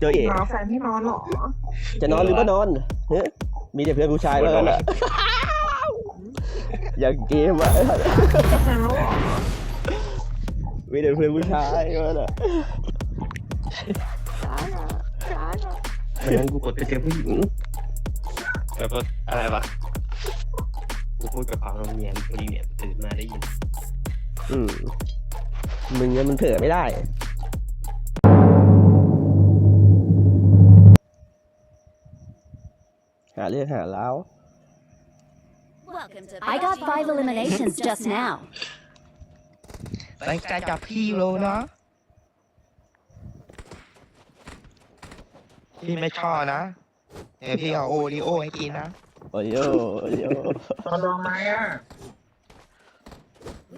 เจอเอกนอนแฟนไม่นอนหรอ จะนอนหรือไม่นอนเฮ้ยมีแต่เพื่อนผู้ชายแล้วน่ะอย่างเกมอะเช้าหรอมีแต่เพื่อนผู้ชายแล้วน่ะไม่งั้นกูกดไปเจอผู้หญิงแล้วก็อะไรวะกูพูดกับเขาเนียนพอดีเนี่ยตื่นมาได้ยิน อืมมึงเนี่ยมันเผลอไม่ได้ หาเรื่องหาแล้ว Welcome to I got five eliminations just now. ตั้งใจจับพี่โลเนาะพี่ไม่ชอบนะเดี๋ยวพี่เอาโอริโอให้กินนะ โอ้ยโอ้ยโอ้ตอนลองไหมอะ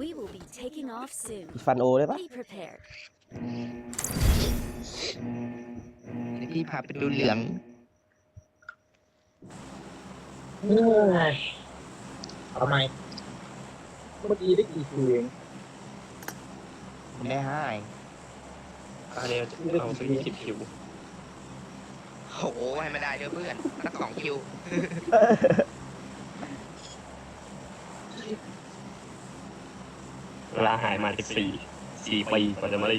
We will be taking off soon. ฟันโอได้ปะ Be prepared. เดี๋ยวพี่พาไปดูเหลือง เหนื่อยทำไมเมื่อกี้ได้กี่คิวเองผมได้ให้อันนี้เอาไปยี่สิบคิวโอ้โหให้ไม่ได้เด้อเพื่อนนักของคิวเวลาหายมาสิบสี่สี่ปีกว่าจะมาได้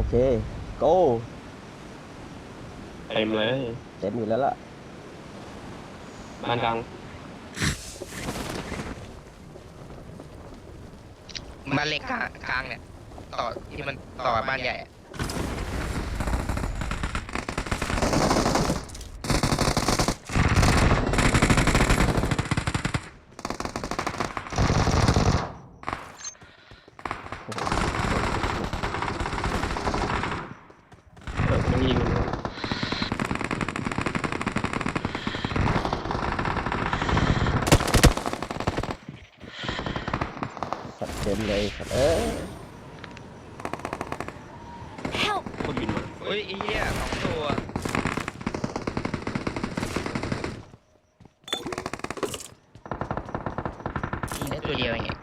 อเคโกเต็มเลย เต็มอยู่แล้วล่ะ บ้านกลาง บ้านเล็กกลางกลางเนี่ย ต่อที่มันต่อบ้านใหญ่อะ เออไม่ยิง สัตว์เต็มเลยครับเออ Help! คน อุ้ยไอ้เหี้ยสองตัวยิงได้ตัวเดียวเอง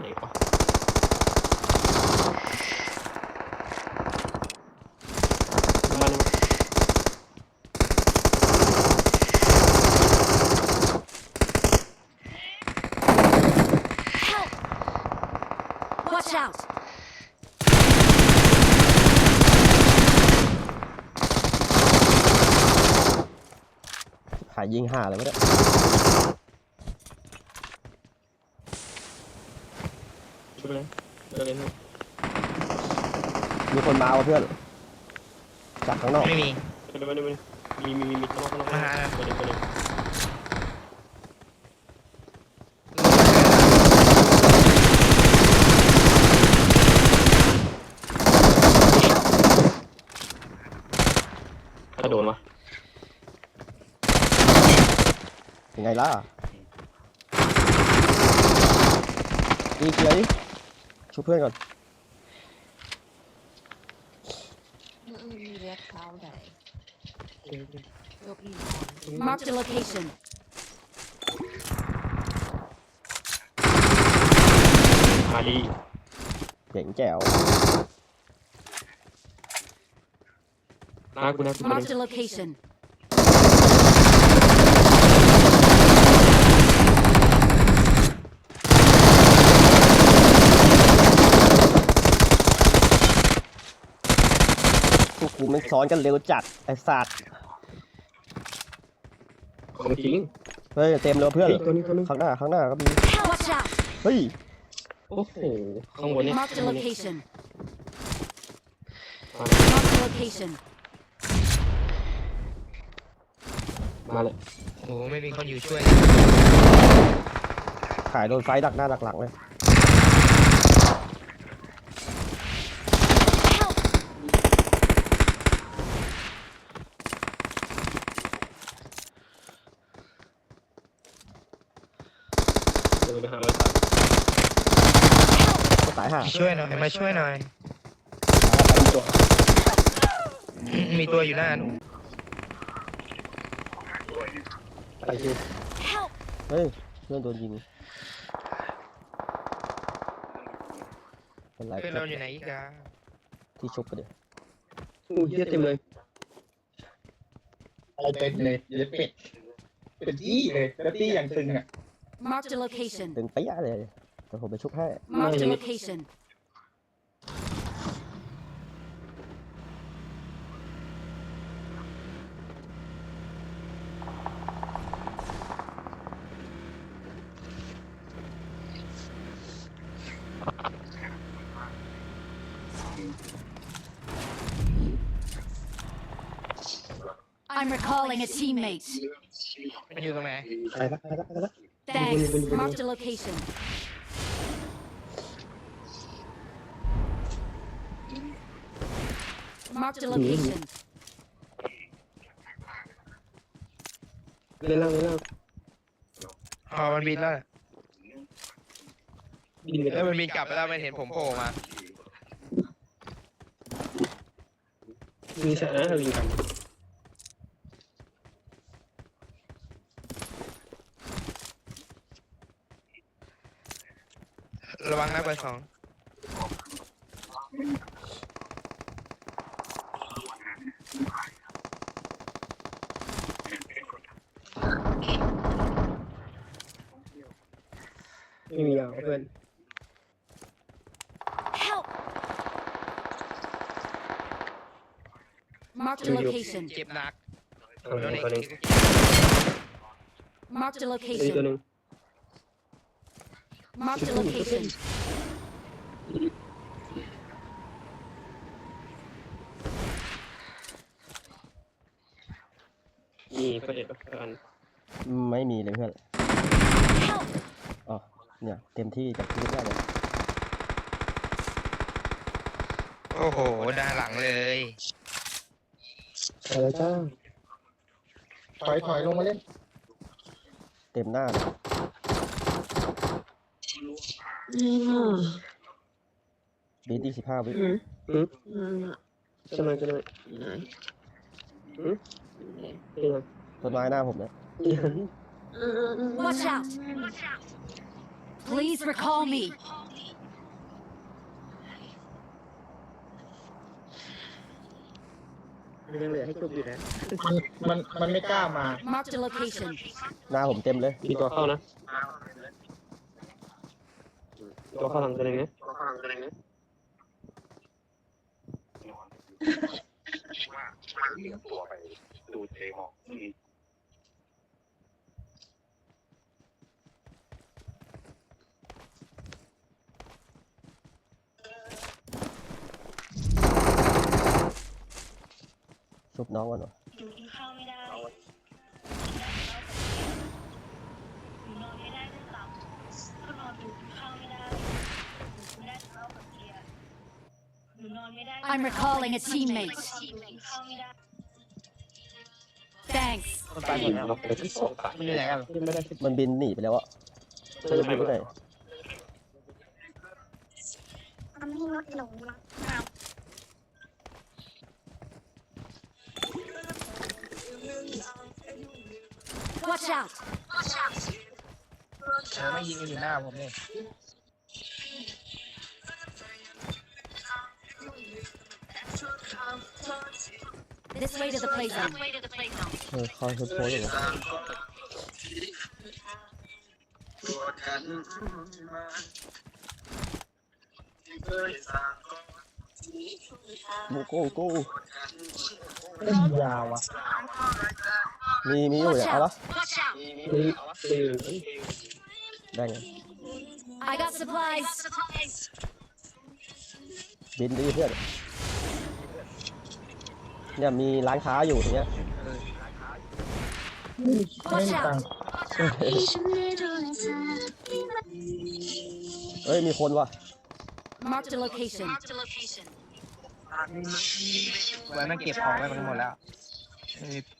ไหนวะมาเลย Help! Watch out! หายิงหาอะไรไม่ได้ช่วยเลยช่วยเลยนะมีคนมาว่ะเพื่อนจากข้างนอกไม่มีช่วยเลยช่วยเลยมีมีมีมีข้างนอกข้างนอกมาหาช่วยเลยช่วยเลยถ้าโดนวะ ยังไงล่ะอีกเลยช่วยเพื่อนก่อน Marked a location. มาดีเจ๋งแจ๋วหน้ากูหน้ากู Marked a location. กกูมันซ้อนกันเร็วจัดไอ้สัตว์ของจริงเฮ้ยเต็มเลยว่ะเพื่อนเฮ้ยตัวนี้ตัวนึงข้างหน้าข้างหน้าก็มี Watch out! เฮ้ยโอ้โหข้างบนนี่ Marked a location. มาเลย Marked a location. มาเลยโอ้โหไม่มีคนอยู่ช่วยขายโดนไฟดักหน้าดักหลังเลย Help! เดี๋ยวไป หาไว้ตายก็ตายห่าช่วยหน่อยมาช่วยหน่อยตัวมีตัวอยู่หน้าหนูไปคือ Help! เฮ้ยเพื่อนโดนยิงเป็นไรเพื่อนเราอยู่ไหนอีกอะที่ชุบไปเดี๋ยวอู้เหี้ยเต็มเลยไปเต็มเลยเดี๋ยวเป็ดเป็นอี้เลยแล้วตี้อย่างตึงอะ Marked a location. เป็นไปยะเลย แต่ผมไปชุบให้ Marked a location. I'm recalling a teammate. มันอยู่ตรงไหน ไปละไปละไปละ Thanks. Marked a location. Marked a location. เล่นแล้วเล่นแล้วอ๋อมันบินแล้วบินไปแล้แล้ววมันบินกลับไปแล้วมันเห็นผมโผล่มา มีสาระอะไรกันระวังนะเบอร์สอง เพื่อน Help! Marked a location. เจ็บหนัก เอาหนึ่งตัวหนึ่ง Marked a อีกตัวห location. นึ่ง Marked a location. นี่ประเด็นกัน ไม่มีเลยเพื่อน Help! อ๋อเนี่ย เต็มที่จากชีวิตแรกเลยโอ้โหด้านหลังเลยไปแล้วจ้าถอยถอยลงมาเล่นเต็มหน้าเลยบีดีสิบห้าวิจะมาจะมาอืมเป็นไงต้นไม้หน้าผมเนี่ย Watch out! Please recall me. ยังเหลือให้จบอยู่นะ มันมันมันไม่กล้ามา Marked a location. หน้าผมเต็มเลย มีตัวเข้านะ ตัวเข้าหลังตัวหนึงนะชุ บน้องก่อนวะหนูกินข้าวไม่ได้หนูนอนไม่ได้ด้วยซ้ำก็นอนอยู่กินข้าวไม่ได้หนูไม่ได้ข้าวกับเกียร์หนูนอนไม่ได้ I'm recalling a teammate. กินข้าวไม่ได้ Thanks. มันไปหมดแล้วเราไปที่สองมันอยู่ไหนกันยังไม่ได้มันบินหนีไปแล้วอะจะไปที่ไหน ทำให้รถหลงรักมาก Watch out! เออไม่ยิงมันอยู่หน้าผมเนี่ย This way to the play zone. เออคอยชุบโพสอยู่วะบู โก้โก้เล่นยาวอะมีมีอยู่เนี่ยเอาปะ Watch out! นี่คือได้ไง I got supplies. บินดีเพื่อนเนี่ยมีร้านค้าอยู่ตรงเนี้ยไม่มีตังค์เอ้ยมีคนว่ะ Marked a location. ไว้มัเก็บของไว้หมดแล้ว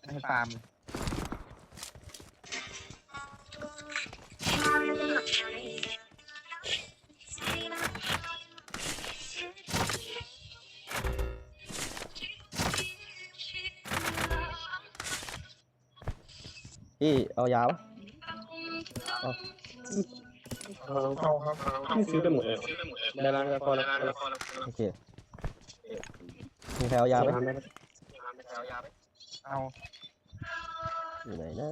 ให้ฟาร์มพี่เอายาปะเอาเขาครับพี่ซื้อไปหมดเลยในร้านกาพอแล้วโอเค มีใครเอายาไหมเอาอยู่ไหนนะ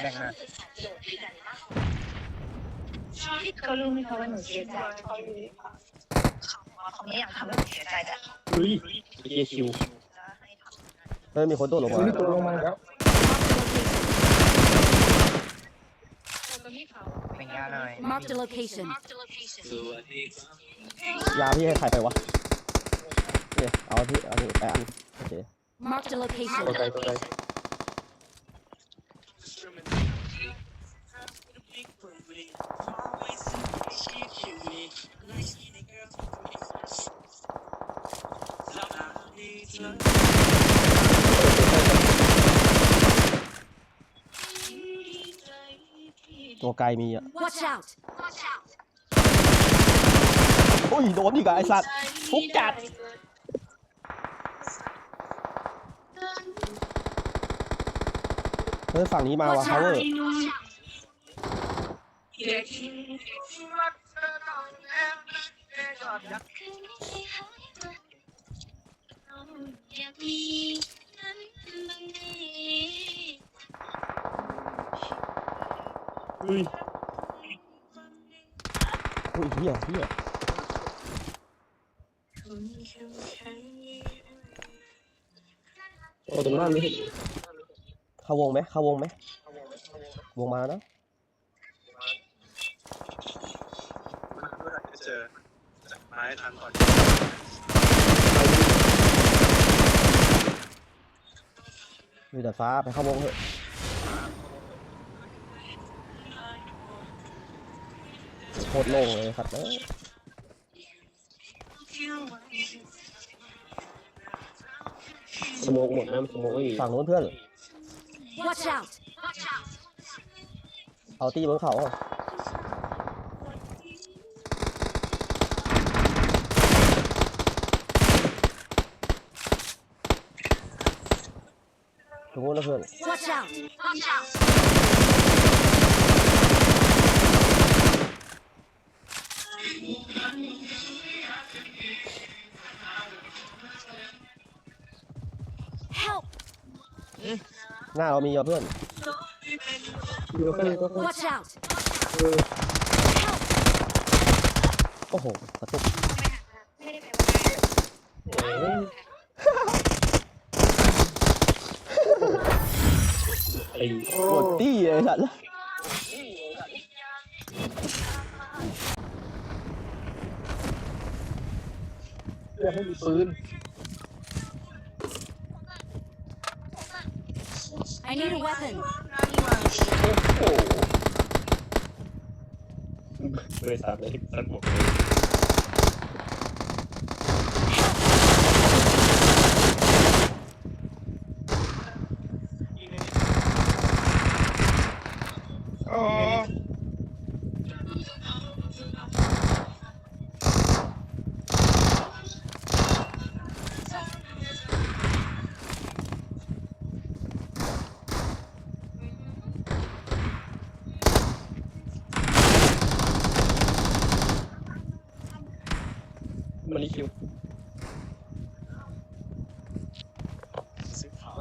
แบ่งมาเขารู้ไหมคะว่าหนูเสียใจเขารู้เขาเขาไม่อยากทำให้หนูเสียใจแต่เฮ้ยเอคิวจะให้ทำเฮ้ยมีคนโดดลงมานี่ตัวลงมาแล้วเป็นยาหน่อย Marked a location. ยาพี่ให้ใครไปวะเนี่ยเอาที่เอาที่แปะอันโอเค Marked a location. ตัวไกลตัวไกล ตัวไกลมีอะ Watch out! โอ้ยโดนอีกอะไอสัตว์ฟุกจัดเฮ้ยฝั่งนี้มาว่ะ Watch พาวเวอ out! ร์อยากมี นั้นบางทีเฮ้ยโอ้ยเฮียเฮียโอ้ตรงบ้านไม่เห็นเข้าวงไหมเข้าวงไหมวงมาแล้วนะจะเจอ จากไม้ทันก่อนมีแต่ฟ้าไปเข้าวงเถอะโคตรโล่งเลยสัตว์เอ้ยสโมกหมดนะสโมกไม่มีฝั่งนู้นเพื่อน Watch out! เอาตีบนเขา ตรงนู้นนะเพื่อน Watch out! Watch out หน้าเรามีเหรอเพื่อนดูแล้วก็เลยก็ Watch out! โอ้โหกระตุก อ้กดตี้เลยสัตว์เพื่อนไม่มีปืน I need a weapon. บริษัทเลยสักหม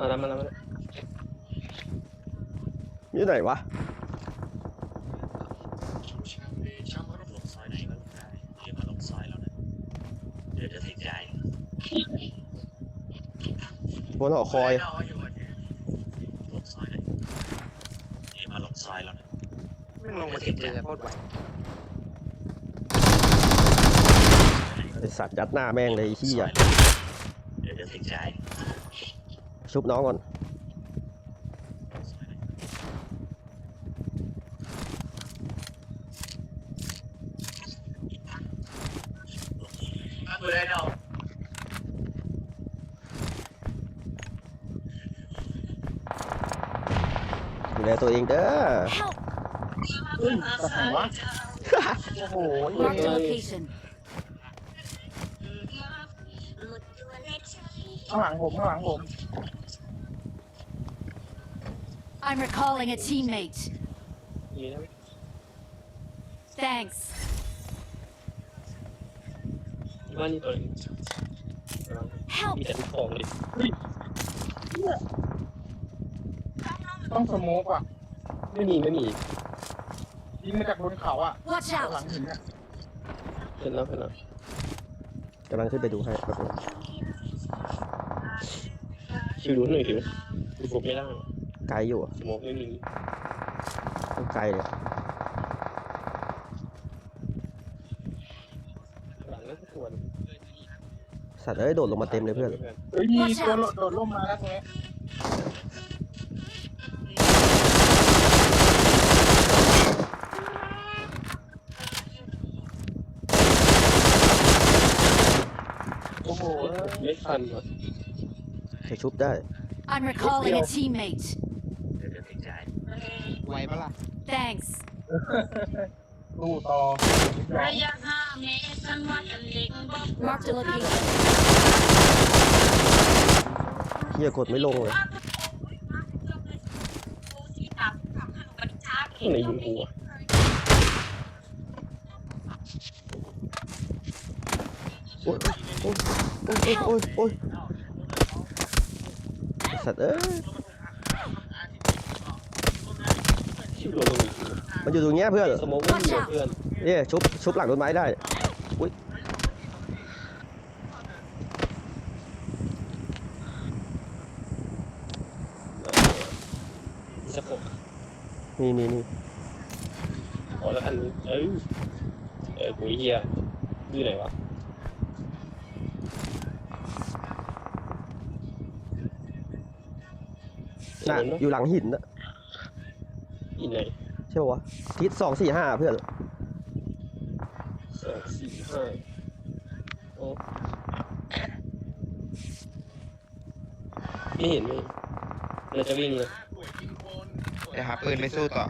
มาแล้วมาแล้วมาแล้วอยู่ไหนวะ ช่างว่าลงซอยไหนก็ลงได้เดี๋ยวมาลงซอยแล้วนะเดี๋ยวจะติดใจบนหอคอยลงซอยไหนเดี๋ยวมาลงซอยแล้วนะไม่ลงมาเก็บเรือโคตรไวไอสัตว์ยัดหน้าแม่งเลยไอ้ขี้อะเ ชุบน้องก่อน เลยเนาะ ดูแลตัวเองเด้อ Help! เฮ้ยกระหัวโอ้โห Marked a location. ข้างหลังผมข้างหลังผม I'm recalling a teammate. นี่นะ Thanks. บ้านนี่ตัวนึง Help! มีแต่ลูกของเลยต้องสโมกอะ ไม่มีไม่มียิงมาจากบนเขาอะ Watch ข้างหลั out! งหินอะเห็นแล้วเห็นแล้วกำลังขึ้นไปดูให้ครับผม คิวดูหน่อยคิวดูฟุกไม่ได้ ไกลอยู่อะสโมกไม่มีต้องไกลเลยหลังก็ควรสัตว์เอ้ยโดดลงมาเต็มเลยเพื่อนเฮ้ยมีตัวโดดร่มมาแล้วตรงนี้โอ้โหไม่ทันวะจะชุบได้ I'm recalling a teammate. ไวปะล่ะ Thanks. ตู้ต่อระยะห้าเมตรฉันว่าจะเล็กบอก Marked a location. เฮียกดไม่ลงเลยที่ตับกับขนมปังชาข้างในยิงกูอะโอ๊ยโอ๊ยโอ๊ยโอ๊ยโอ๊ยสัตว์เอ้ย คิวโดนลงอีก มันอยู่ตรงเนี้ยเพื่อนสโมกไม่มีเพื่อนเนี่ยชุบชุบหลังต้นไม้ได้อุ้ยสะโพกมีมีมีอ๋อแล้วอันนี้เอ้ยเออกูเฮียดื้อไหนวะน่ะอยู่หลังหินนะอีไหน ใช่ปะวะทิศสองสี่ห้าเพื่อนสองสี่ห้าโอ้ไม่เห็นไม่เห็นเราจะวิ่งเลยเดี๋ยวหาปืนไปสู้ต่อ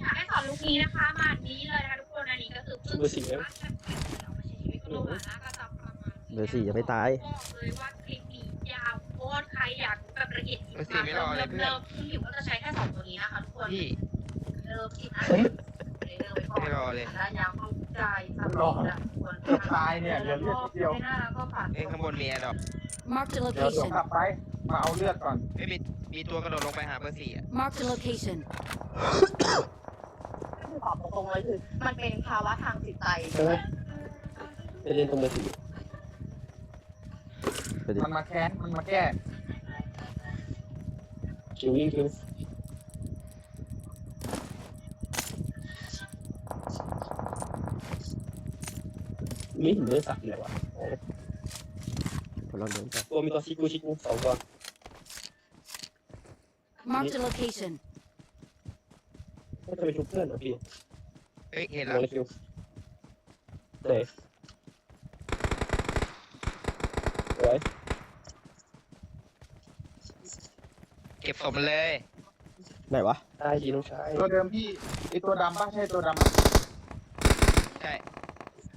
อยากให้สอนลูกนี้นะคะ มานี้เลยนะคะทุกคน อันนี้ก็คือ เบอร์สี่แล้ว เบอร์สี่ยังไม่ตายบอกเลยว่าคลิปนี้ยาวโคตรใครอยากแบบละเอียดเบอร์สี่ไม่รอเลยเพื่อนเริ่มๆพี่อยู่ก็จะใช้แค่สองตัวนี้นะคะทุกคนพี่เริ่มที่อันเริ่มไปก่อนไม่รอเลยแล้วยาวเข้าใจสำหรับทุกคนจะตายเนี่ยเดี๋ยวเลือดนิดเดียวไม่น่าแล้วก็ผ่านเอ้ยข้างบนมีแอร์ดรอป Marked a เดี๋ยวเดี๋ยว location. กลับไปมาเอาเลือดก่อนไม่มีมีตัวกระโดดลงไปหาเบอร์สี่อะ Marked a location. คือตอบตรงๆเลยคือ มันเป็นภาวะทางจิตใจ ใช่ไหมไปเล่นตรงเบอร์สี่ ไปดิมันมาแค้นมันมาแก้คิววิ่งคิวไม่เห็นเบอร์สักเลยวะอ๋อคนเราเดินไปตัวมีตัวชิกูชิกูสองตัว Marked a location. ก็จะไปชุบเพื่อนเหรอพี่เฮ้ยเห็นลแล้วงในคิวเดี๋ยวไว้ เก็บศพมันเลย ไหนวะ ตายจีน้องชายตัวเดิมพี่ไอตัวดำป่ะใช่ตัวดำปะใช่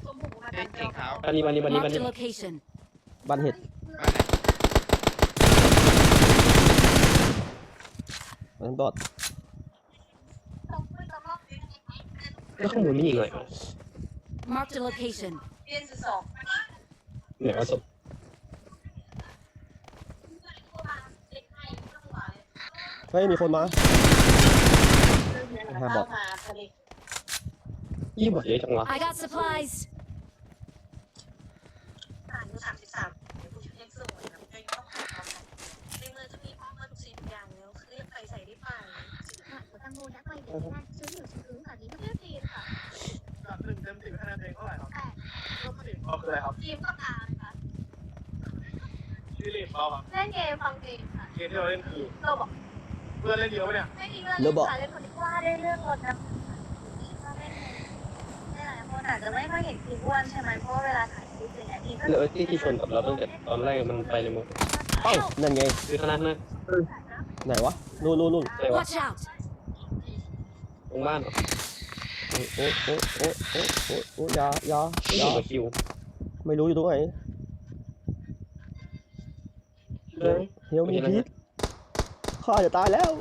สมบูรณ์เฮ้ยสีขาวอันนี้มันนี่มันนี่มัน Marked นี่ a location. บ้านเห็ดบ้านไหนมันบอดแล้วข้างบนไม่ยิงเลย Marked a location. เรียนสิบสองไหนวะศพ ฮ้ยมีคนมาหาบอทยี่บอทเยอะจังวะ I got supplies ทีมต้องารค่ะช่อเล่นเะเล่นเกมฟังเพลงค่ะเกมที่เราเล่นคือเราบอก พื่อนเล่นเดียวปะเนี่ยไม่มีเรื่องเล่นค่ะเล่นคนที่ว่าได้เรื่องรถนะว่าเล่นได้หลายคนอาจจะไม่ค่อยเห็นคลิปอ้วนใช่ไหมเพราะว่าเวลาถ่ายคลิปอย่างเงี้ยทีก็แล้วไอ้ที่ที่ชนกับเราตั้งแต่ตอนแรกมันไปในเมืองเอ้านั่นไงคือขนาดนั้นไหนวะนู่นนู่นนู่นใช่ปะ Watch out! ตรงบ้านเหรอโอ้โอ้โอ้โอ้โอ้โอ้โอ้อยาอยาไม่ออยู่ยากับคิวไม่รู้อยู่ตรงไหนเรื่องเฮียวมีพิษ ข้าจะตายแล้ว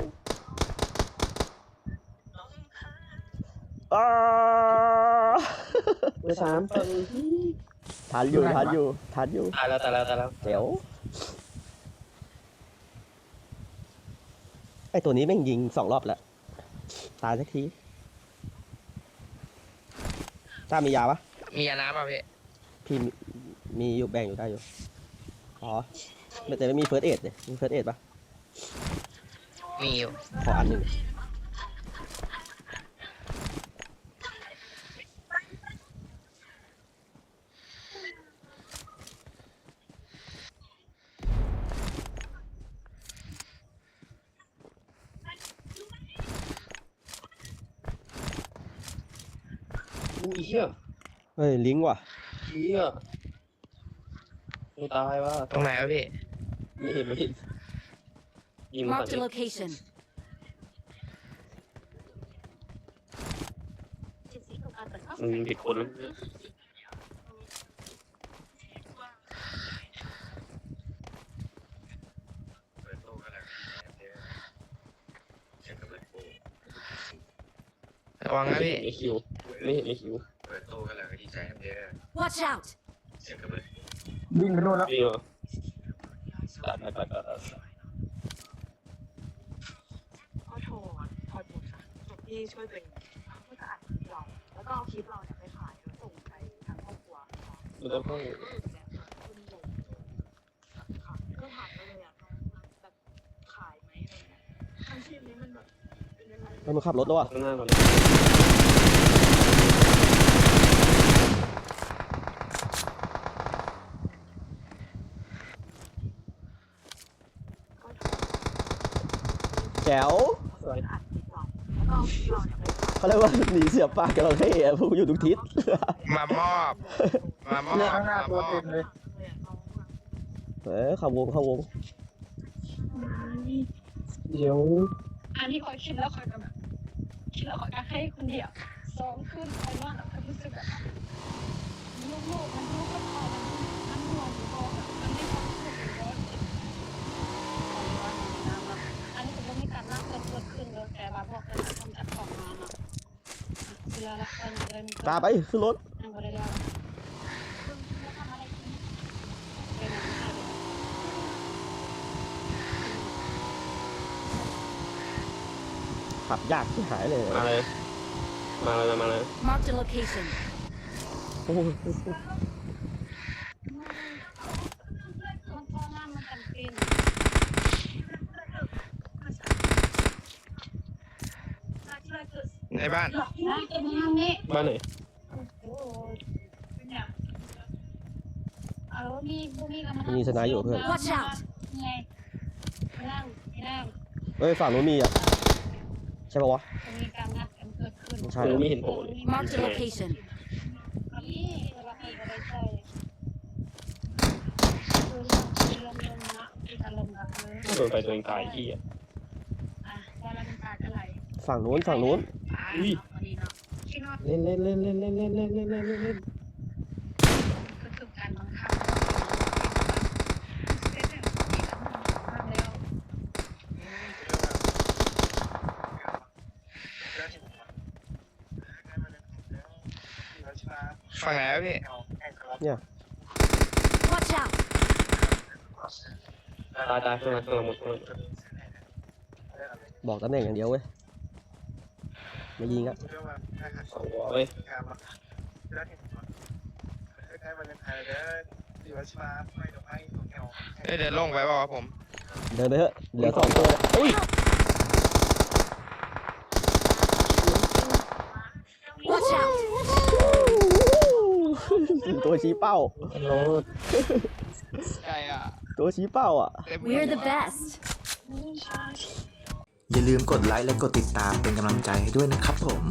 อ้าเบอร์สามฝั่งทันอยู่ทันอยู่ทันอยู่ตายแล้วตายแล้วตายแล้วเจ๋วไอตัวนี้แม่งยิงสองรอบแล้ว ตายสักทีต้ามียาปะมียาน้ำป่ะพี่พี่มีมีอยู่แบ่งอยู่ได้อยู่ อ๋อแต่ไม่มีเฟิร์สเอ็ดเนี่ยมีเฟิร์สเอ็ดปะ มีอยู่ขออันหนึ่งอุ้ยเหี้ยเฮ้ย ลิงก์ว่ะเหี้ยไม่ตายว่ะตรงไหนวะพี่ ไม่เห็นไม่เห็นยิงมา Marked a location. Mm, ผิดคนแล้วระวังนะไม่พี่ เห็นไอคิวไม่เห็นไอคิวเปิดตู้กันแล้วก็ดีใจกันเยอะ Watch out! เสียงกระเบิดวิ่งไปโน่นแล้ว นี่เหรอตัดไปตัดตัดตัด ค่ะพี่ช่วยเป็นผู้จะอัดคลิปเราแล้วก็เอาคลิปเราเนี่ยไปขายแล้วส่งไปทางครอบครัวค่ะมันต้องเข้าคุณลงค่ะก็ถามไปเลยอะแบบขายไหมอะไรเงี้ยอาชีพนี้มันแบบเป็นยังไงมันมาขับรถแล้วว่ะข้างหน้าก่อนก็โทรแจ๋ว เอาคลิปเราเนี่ยไปขายเขาเรียกว่าหนีเสียบปากกันเราเท่อะพวกอยู่ทุกทิศ มามอบ มามอบเนี่ยข้างหน้ามตัวอบเต็มเลยเลยอะเราอะเออเข้าวงเข้าวงเดี๋ยวอันนี้คอยคิดแล้วคอยก็แบบคิดแล้วคอยก็ให้คนเดียวสองคืนคอยนอนแล้วคอยรู้สึกแบบลูกๆมันลูกก็พอมันห่วงพอแบบมันไม่ความสุขเลยว่า อันนี้ผมมีการนั่งเกิดเกิด ขึ้นเลยแต่ว่าพวกเราทำจัดของมาเนาะเวลาละคนเดินตามไปขึ้นรถนั่งบริเวณทำอะไรกินเป็นอะไรขับยากที่หายเลยมาเลย มาเลยมาเลย Marked a location. โอ้โห ในบ้าน บ้านไหนมีสนะอยู่เพื่อนเฮ้ยฝั่งนู้นมีอะ ใช่ปะวว่ใช่ไม่เห็นโผล่เลย Mark โดนไปตัวเองตายที่อะฝั่งนู้นฝั่งนู้น อุ้ยพอดีเนาะคิดว่าเล่นเล่นเล่นเล่นเล่นเล่นเล่นเล่นเล่นเล่นเล่นคือคือการบังคับเสร็จแล้วมีกำลังทำแล้วฝั่งไหนวะพี่ Watch out! ตายตายข้างหลังข้างหลังหมดข้างหลังบอกตำแหน่งอย่างเดียวเว้ย ไม่ยิงอะสองหัวเว้ยเอ้ยเดินลงไปบอกว่าวะผม เดินไปเถอะเหลือสองตัวอุ้ย Watch out! ตัวชี้เป้าโลดใช่อะ ตัวชี้เป้าอะ We're the best. อย่าลืมกดไลค์และกดติดตามเป็นกำลังใจให้ด้วยนะครับผม